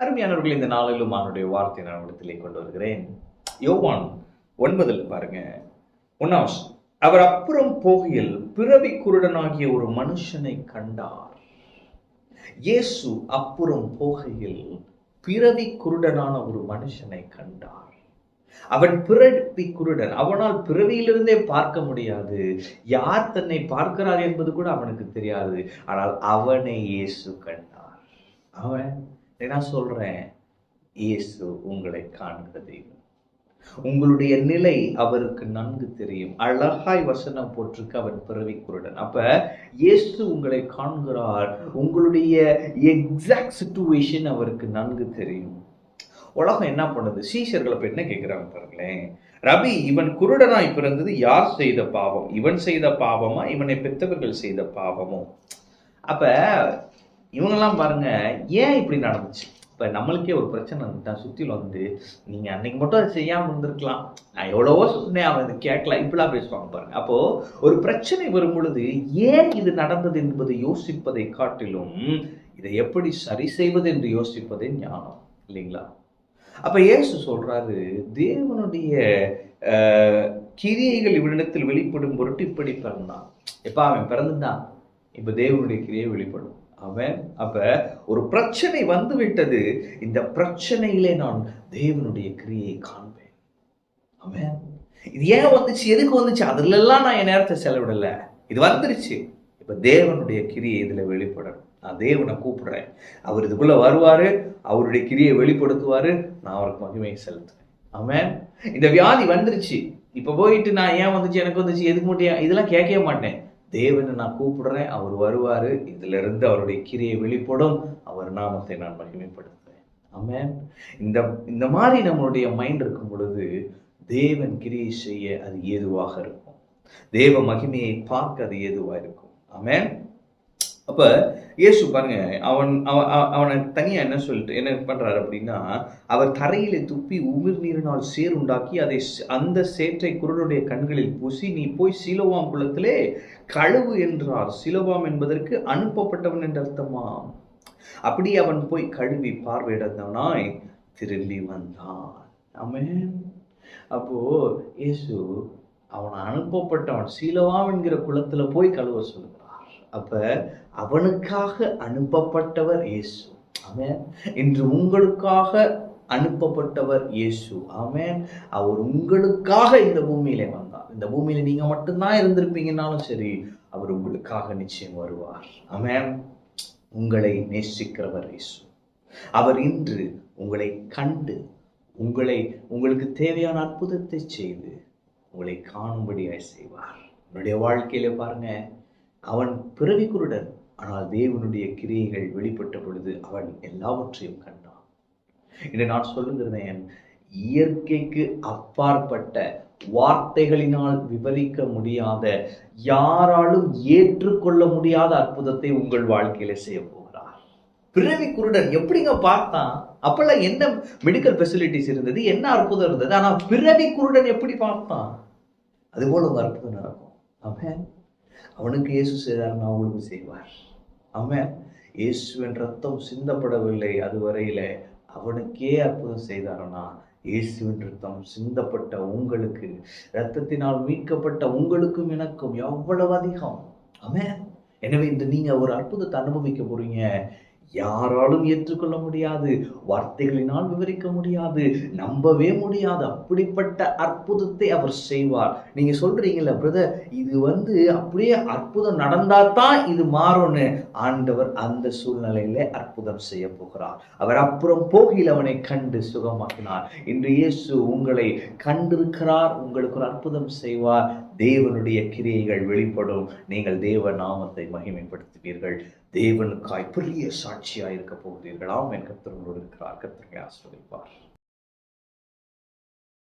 அருமையானவர்கள் இந்த நாளிலும் அவனுடைய வார்த்தை நான் இடத்திலே கொண்டு வருகிறேன். யோவான் ஒன்பதில் பாருங்க. ஒன்னாம் அவர் அப்புறம் போகையில் பிறவி குருடனாகிய ஒரு மனுஷனை கண்டார். இயேசு அப்புறம் போகையில் பிறவி குருடனான ஒரு மனுஷனை கண்டார். அவன் பிறவி குருடன் அவனால் பிறவியிலிருந்தே பார்க்க முடியாது. யார் தன்னை பார்க்கிறார் என்பது கூட அவனுக்கு தெரியாது. ஆனால் அவனை இயேசு கண்டார். அவன் நான் சொல்றேன். இயேசு உங்களை காண்கிற தெய்வம். உங்களுடைய நிலை அவருக்கு நன்கு தெரியும். அழகாய் வசனம் போட்டிருக்கு அவன் பிறவி குருடன். அப்ப இயேசு உங்களை காண்கிறார். உங்களுடைய எக்ஸாக்ட் சுச்சுவேஷன் அவருக்கு நன்கு தெரியும். உலகம் என்ன பண்ணுது? சீஷர்களை போய் என்ன கேட்கிறாங்க பாருங்களேன். ரவி இவன் குருடனாய் பிறந்தது யார் செய்த பாவம்? இவன் செய்த பாவமா? இவனை பெற்றவர்கள் செய்த பாவமோ? அப்ப இவங்கெல்லாம் பாருங்க ஏன் இப்படி நடந்துச்சு? இப்போ நம்மளுக்கே ஒரு பிரச்சனை வந்துட்டா சுற்றில வந்து நீங்கள் அன்னைக்கு மட்டும் அதை செய்யாமல் இருந்திருக்கலாம். நான் எவ்வளவோ சொன்னேன் அவன் அதை கேட்கல இப்படிலாம் பேசுவாங்க பாருங்க. அப்போது ஒரு பிரச்சனை வரும் பொழுது ஏன் இது நடந்தது என்பதை யோசிப்பதை காட்டிலும் இதை எப்படி சரி செய்வது என்று யோசிப்பதே ஞானம் இல்லைங்களா? அப்போ ஏசு சொல்கிறாரு தேவனுடைய கிரியைகள் இவனிடத்தில் வெளிப்படும் பொருட்டு இப்படி பிறந்தான். எப்போ அவன் பிறந்துட்டான். இப்போ தேவனுடைய கிரியை வெளிப்படும். அவன் அப்ப ஒரு பிரச்சனை வந்து விட்டது. இந்த பிரச்சனையிலே நான் தேவனுடைய கிரியை காண்பேன். அவன் இது ஏன் வந்துச்சு? எதுக்கு வந்துச்சு? அதுல எல்லாம் நான் என் நேரத்தை செலவிடல. இது வந்துருச்சு. இப்ப தேவனுடைய கிரியை இதுல வெளிப்படணும். நான் தேவனை கூப்பிடுறேன். அவர் இதுக்குள்ள வருவாரு. அவருடைய கிரியை வெளிப்படுத்துவாரு. நான் அவருக்கு மகிமையை செலுத்துவேன். அவன் இந்த வியாதி வந்துருச்சு. இப்ப போயிட்டு நான் ஏன் வந்துச்சு? எனக்கு வந்துச்சு? எதுக்கு மட்டும் இதெல்லாம் கேட்கவே மாட்டேன். தேவனை நான் கூப்பிடுறேன் அவர் வருவார். இதுல இருந்து அவருடைய கிரியை வெளிப்படும். அவர் நாமத்தை நான் மகிமைப்படுத்துவேன். ஆமென். இந்த இந்த மாதிரி நம்மளுடைய மைண்ட் இருக்கும் பொழுது தேவன் கிரியை செய்ய அது ஏதுவாக இருக்கும். தேவ மகிமையை பார்க்க அது ஏதுவாக இருக்கும். ஆமென். அப்ப இயேசு பாருங்க அவன் அவன் அவ- அவனை தனியா என்ன சொல்லிட்டு என்ன பண்றாரு அப்படின்னா அவர் தரையிலே துப்பி உமிர் நீரினால் சேர் உண்டாக்கி அதை அந்த சேற்றை குரலுடைய கண்களில் பூசி நீ போய் சிலோவாம் குளத்திலே கழுவு என்றார். சிலோவாம் என்பதற்கு அனுப்பப்பட்டவன் என்ற அர்த்தமாம். அப்படி அவன் போய் கழுவி பார்வையிடந்தவனாய் திரும்பி வந்தான். அமேன் அப்போ இயேசு அவன் அனுப்பப்பட்டவன் சீலவாம் என்கிற குளத்துல போய் கழுவ சொல்கிறார் அப்ப அவனுக்காக அனுப்பப்பட்டவர் இயேசு. அவன் இன்று உங்களுக்காக அனுப்பப்பட்டவர் இயேசு. அவன் அவர் உங்களுக்காக இந்த பூமியில வந்தார். இந்த பூமியில நீங்க மட்டும்தான் இருந்திருப்பீங்கன்னாலும் சரி அவர் உங்களுக்காக நிச்சயம் வருவார். அவன் உங்களை நேசிக்கிறவர் இயேசு. அவர் இன்று உங்களை கண்டு உங்களை உங்களுக்கு தேவையான அற்புதத்தை செய்து உங்களை காணும்படியாய் செய்வார். உன்னுடைய வாழ்க்கையில பாருங்க அவன் பிறவி குருடன். ஆனால் தேவனுடைய கிரியைகள் வெளிப்பட்ட பொழுது அவன் எல்லாவற்றையும் கண்டான். இதை நான் சொல்லுகிறேன். இயற்கைக்கு அப்பாற்பட்ட வார்த்தைகளினால் விவரிக்க முடியாத யாராலும் ஏற்றுக்கொள்ள முடியாத அற்புதத்தை உங்கள் வாழ்க்கையில செய்ய போகிறார். பிறவி குருடன் எப்படிங்க பார்த்தான்? அப்பெல்லாம் என்ன மெடிக்கல் ஃபெசிலிட்டிஸ் இருந்தது? என்ன அற்புதம் இருந்தது? ஆனா பிறவி குருடன் எப்படி பார்த்தான்? அதுபோல ஒரு அற்புதம் நடக்கும். அவன் அவனுக்கு இயேசு செய்தார்னா அவங்களுக்கு செய்வார். அவன் இயேசுவின் ரத்தம் சிந்தப்படவில்லை அதுவரையில் அவனுக்கே அற்புதம் செய்தாரனா? இயேசுவின் ரத்தம் சிந்தப்பட்ட உங்களுக்கு ரத்தத்தினால் மீட்கப்பட்ட உங்களுக்கும் எனக்கும் எவ்வளவு அதிகம்? அவன் எனவே இந்த நீங்க ஒரு அற்புதத்தை அனுபவிக்க போறீங்க. யாராலும் ஏற்றுக்கொள்ள முடியாது. வார்த்தைகளினால் விவரிக்க முடியாது. நம்பவே முடியாது. அப்படிப்பட்ட அற்புதத்தை அவர் செய்வார். நீங்க சொல்றீங்கல்ல பிரதர் இது வந்து அப்படியே அற்புதம் நடந்தா தான் இது மாறும்னு ஆண்டவர் அந்த சூழ்நிலையில அற்புதம் செய்ய போகிறார். அவர் அப்புறம் போகில் அவனை கண்டு சுகமாக்கினார். இன்று இயேசு உங்களை கண்டிருக்கிறார் உங்களுக்கு ஒரு அற்புதம் செய்வார். தேவனுடைய கிரியைகள் வெளிப்படும். நீங்கள் தேவ நாமத்தை மகிமைப்படுத்துவீர்கள். தேவனுக்காய் பெரிய சாட்சியாய் இருக்க போகிறீர்கள். ஆம் என் கத்திரங்களோடு இருக்கிறார். கத்திரங்களை ஆசிர்வதிப்பார்.